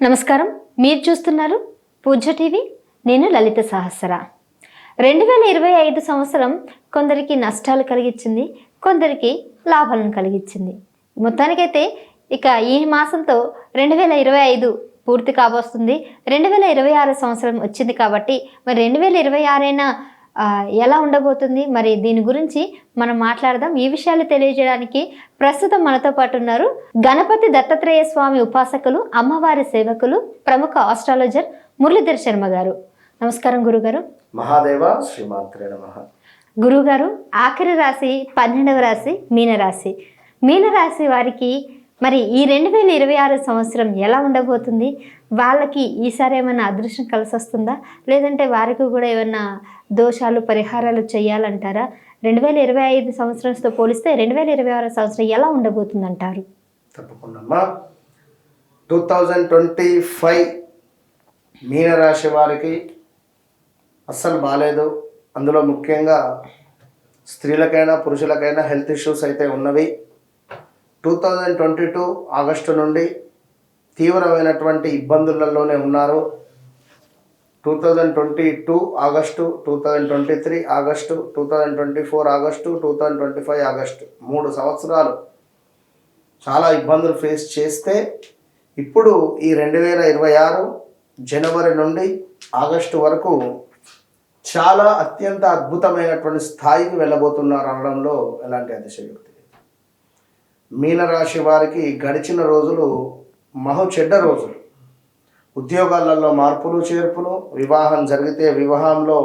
నమస్కారం. మీరు చూస్తున్నారు పూజ టీవీ. నేను లలిత సహస్ర. రెండు వేల ఇరవై ఐదు సంవత్సరం కొందరికి నష్టాలు కలిగించింది కొందరికి లాభాలను కలిగించింది మొత్తానికైతే ఇక ఈ మాసంతో రెండు వేల ఇరవై ఐదు పూర్తి కాబోస్తుంది. రెండు వేల ఇరవై ఆరు సంవత్సరం వచ్చింది కాబట్టి మరి రెండు వేల ఇరవై ఆరైనా ఎలా ఉండబోతుంది? మరి దీని గురించి మనం మాట్లాడదాం. ఈ విషయాలు తెలియజేయడానికి ప్రస్తుతం మనతో పాటు ఉన్నారు గణపతి దత్తాత్రేయ స్వామి ఉపాసకులు అమ్మవారి సేవకులు ప్రముఖ ఆస్ట్రాలజర్ మురళీధర్ శర్మ గారు. నమస్కారం గురుగారు. మహాదేవ శ్రీమాత్రే నమ. గురుగారు ఆఖరి రాశి పన్నెండవ రాశి మీనరాశి. మీనరాశి వారికి మరి ఈ రెండు వేల ఇరవై ఆరు సంవత్సరం ఎలా ఉండబోతుంది? వాళ్ళకి ఈసారి ఏమైనా అదృష్టం కలిసి వస్తుందా లేదంటే వారికి కూడా ఏమైనా దోషాలు పరిహారాలు చేయాలంటారా? రెండు వేల ఇరవై ఐదు సంవత్సరంతో పోలిస్తే రెండు వేల ఇరవై ఆరు సంవత్సరం ఎలా ఉండబోతుంది అంటారు తప్పకుండా టూ థౌజండ్ ట్వంటీ ఫైవ్ మీనరాశి వారికి అస్సలు బాగాలేదు అందులో ముఖ్యంగా స్త్రీలకైనా పురుషులకైనా హెల్త్ ఇష్యూస్ అయితే ఉన్నవి. Two thousand twenty two August నుండి తీవ్రమైనటువంటి ఇబ్బందులలోనే ఉన్నారు. Two thousand twenty two August two thousand twenty three August two thousand twenty four August two thousand twenty five August మూడు సంవత్సరాలు చాలా ఇబ్బందులు ఫేస్ చేస్తే ఇప్పుడు ఈ రెండు వేల ఇరవై ఆరు జనవరి నుండి ఆగస్టు వరకు చాలా అత్యంత అద్భుతమైనటువంటి స్థాయికి వెళ్ళబోతున్నారు అనడంలో ఎలాంటి అతిశయోక్తి? మీనరాశి వారికి గడిచిన రోజులు మహు చెడ్డ రోజులు. ఉద్యోగాలలో మార్పులు చేర్పులు వివాహం జరిగితే వివాహంలో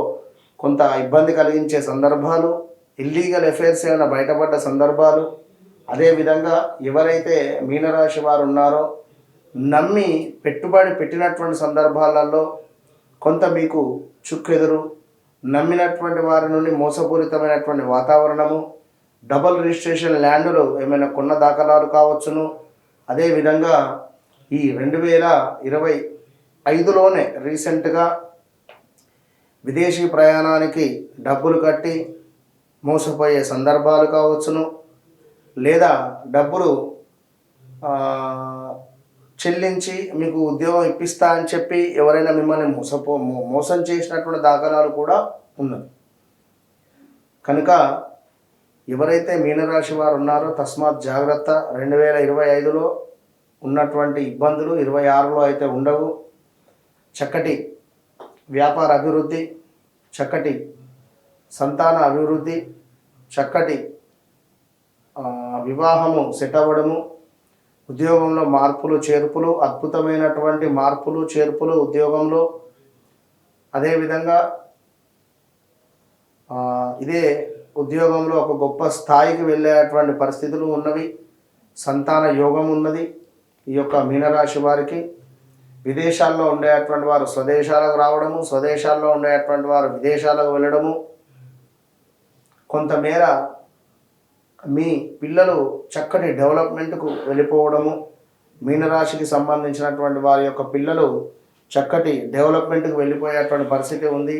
కొంత ఇబ్బంది కలిగించే సందర్భాలు ఇల్లీగల్ ఎఫైర్స్ ఏమైనా బయటపడ్డ సందర్భాలు. అదేవిధంగా ఎవరైతే మీనరాశి వారు ఉన్నారో నమ్మి పెట్టుబడి పెట్టినటువంటి సందర్భాలలో కొంత మీకు చుక్కెదురు. నమ్మినటువంటి వారి నుండి మోసపూరితమైనటువంటి వాతావరణము డబల్ రిజిస్ట్రేషన్ ల్యాండ్లు ఏమైనా కొన్న దాఖలాలు కావచ్చును? అదేవిధంగా ఈ రెండు వేల ఇరవై ఐదులోనే రీసెంట్గా విదేశీ ప్రయాణానికి డబ్బులు కట్టి మోసపోయే సందర్భాలు కావచ్చును. లేదా డబ్బులు చెల్లించి మీకు ఉద్యోగం ఇప్పిస్తా అని చెప్పి ఎవరైనా మిమ్మల్ని మోసపో మోసం చేసినటువంటి దాఖలాలు కూడా ఉన్నది కనుక ఎవరైతే మీనరాశి వారు ఉన్నారో తస్మాత్ జాగ్రత్త. రెండు వేల ఇరవై ఐదులో ఉన్నటువంటి ఇబ్బందులు ఇరవై ఆరులో అయితే ఉండవు. చక్కటి వ్యాపార అభివృద్ధి చక్కటి సంతాన అభివృద్ధి చక్కటి వివాహము సెట్ అవ్వడము ఉద్యోగంలో మార్పులు చేర్పులు అద్భుతమైనటువంటి మార్పులు చేర్పులు ఉద్యోగంలో. అదేవిధంగా ఇదే ఉద్యోగంలో ఒక గొప్ప స్థాయికి వెళ్ళేటువంటి పరిస్థితులు ఉన్నవి. సంతాన యోగం ఉన్నది. ఈ యొక్క మీనరాశి వారికి విదేశాల్లో ఉండేటువంటి వారు స్వదేశాలకు రావడము స్వదేశాల్లో ఉండేటువంటి వారు విదేశాలకు వెళ్ళడము. కొంతమేర మీ పిల్లలు చక్కటి డెవలప్మెంట్కు వెళ్ళిపోవడము. మీనరాశికి సంబంధించినటువంటి వారి యొక్క పిల్లలు చక్కటి డెవలప్మెంట్కి వెళ్ళిపోయేటువంటి పరిస్థితి ఉంది.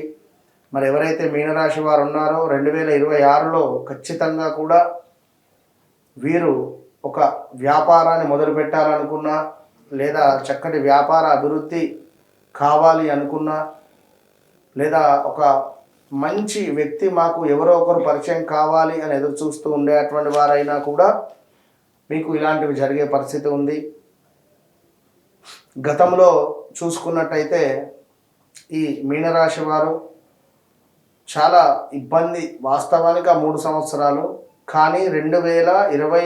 మరి ఎవరైతే మీనరాశి వారు ఉన్నారో రెండు వేల ఇరవై ఆరులో ఖచ్చితంగా కూడా వీరు ఒక వ్యాపారాన్ని మొదలు పెట్టాలనుకున్నా లేదా చక్కటి వ్యాపార అభివృద్ధి కావాలి అనుకున్నా లేదా ఒక మంచి వ్యక్తి మాకు ఎవరో ఒకరు పరిచయం కావాలి అని ఎదురు చూస్తూ ఉండేటువంటి వారైనా కూడా మీకు ఇలాంటివి జరిగే పరిస్థితి ఉంది. గతంలో చూసుకున్నట్టయితే ఈ మీనరాశి వారు చాలా ఇబ్బంది వాస్తవానికి ఆ మూడు సంవత్సరాలు. కానీ రెండు వేల ఇరవై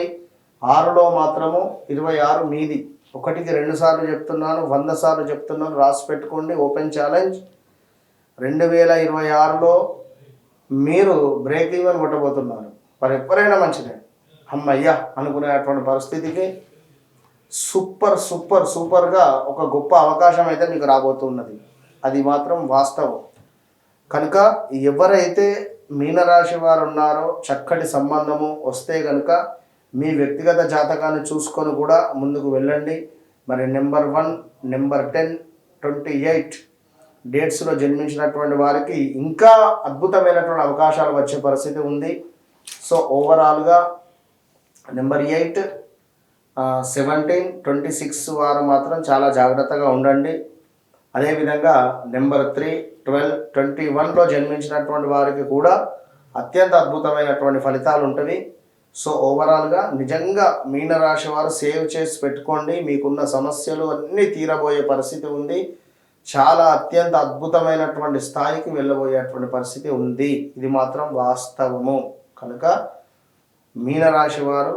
ఆరులో మాత్రము ఇరవై ఆరు మీది. ఒకటికి రెండు సార్లు చెప్తున్నాను వంద సార్లు చెప్తున్నాను రాసి పెట్టుకోండి ఓపెన్ ఛాలెంజ్. రెండు వేల ఇరవై ఆరులో మీరు బ్రేక్ ఈవెన్ కొట్టబోతున్నారు. మరి ఎప్పుడైనా మంచిదే. అమ్మయ్యా అనుకునేటువంటి పరిస్థితికి సూపర్ సూపర్ సూపర్గా ఒక గొప్ప అవకాశం అయితే మీకు రాబోతున్నది. అది మాత్రం వాస్తవం. కనుక ఎవరైతే మీనరాశి వారు ఉన్నారో చక్కటి సంబంధము వస్తే కనుక మీ వ్యక్తిగత జాతకాన్ని చూసుకొని కూడా ముందుకు వెళ్ళండి. మరి number one number ten twenty eight డేట్స్లో జన్మించినటువంటి వారికి ఇంకా అద్భుతమైనటువంటి అవకాశాలు వచ్చే పరిస్థితి ఉంది. సో ఓవరాల్గా number eight seventeen twenty six వారు మాత్రం చాలా జాగ్రత్తగా ఉండండి. అదేవిధంగా నెంబర్ త్రీ ట్వెల్వ్ ట్వంటీ వన్లో జన్మించినటువంటి వారికి కూడా అత్యంత అద్భుతమైనటువంటి ఫలితాలు ఉంటుంది సో ఓవరాల్గా నిజంగా మీనరాశి వారు సేవ్ చేసి పెట్టుకోండి. మీకున్న సమస్యలు అన్నీ తీరబోయే పరిస్థితి ఉంది. చాలా అత్యంత అద్భుతమైనటువంటి స్థాయికి వెళ్ళబోయేటువంటి పరిస్థితి ఉంది. ఇది మాత్రం వాస్తవము. కనుక మీనరాశి వారు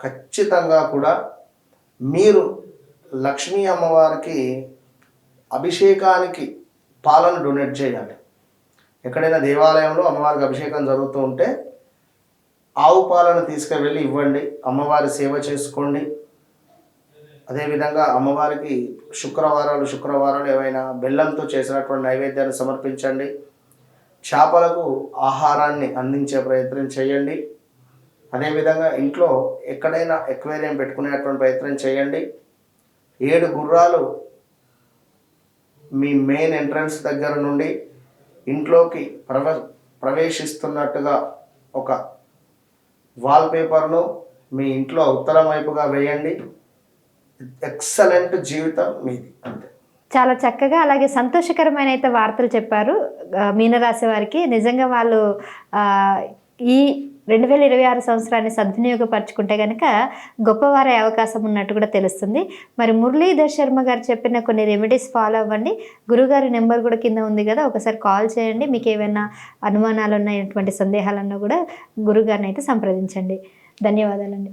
ఖచ్చితంగా కూడా మీరు లక్ష్మీ అమ్మవారికి అభిషేకానికి పాలను డొనేట్ చేయాలి. ఎక్కడైనా దేవాలయంలో అమ్మవారికి అభిషేకం జరుగుతూ ఉంటే ఆవు పాలను తీసుకువెళ్ళి ఇవ్వండి అమ్మవారి సేవ చేసుకోండి. అదేవిధంగా అమ్మవారికి శుక్రవారాలు శుక్రవారాలు ఏవైనా బెల్లంతో చేసినటువంటి నైవేద్యాన్ని సమర్పించండి. చేపలకు ఆహారాన్ని అందించే ప్రయత్నం చేయండి. అదేవిధంగా ఇంట్లో ఎక్కడైనా ఎక్వేరియం పెట్టుకునేటువంటి ప్రయత్నం చేయండి. ఏడు గుర్రాలు మీ మెయిన్ ఎంట్రన్స్ దగ్గర నుండి ఇంట్లోకి ప్రవ ప్రవేశిస్తున్నట్టుగా ఒక వాల్పేపర్ను మీ ఇంట్లో ఉత్తరం వైపుగా వేయండి. ఎక్సలెంట్ జీవితం మీది అంతే. చాలా చక్కగా అలాగే సంతోషకరమైన అయితే వార్తలు చెప్పారు. మీనరాశి వారికి నిజంగా వాళ్ళు ఈ రెండు వేల ఇరవై ఆరు సంవత్సరాన్ని సద్వినియోగపరచుకుంటే కనుక గొప్పవారే అవకాశం ఉన్నట్టు కూడా తెలుస్తుంది. మరి మురళీధర్ శర్మ గారు చెప్పిన కొన్ని రెమెడీస్ ఫాలో అవ్వండి. గురుగారి నెంబర్ కూడా కింద ఉంది కదా ఒకసారి కాల్ చేయండి. మీకు ఏమైనా అనుమానాలు ఉన్నటువంటి సందేహాలన్నా కూడా గురుగారిని అయితే సంప్రదించండి. ధన్యవాదాలండి.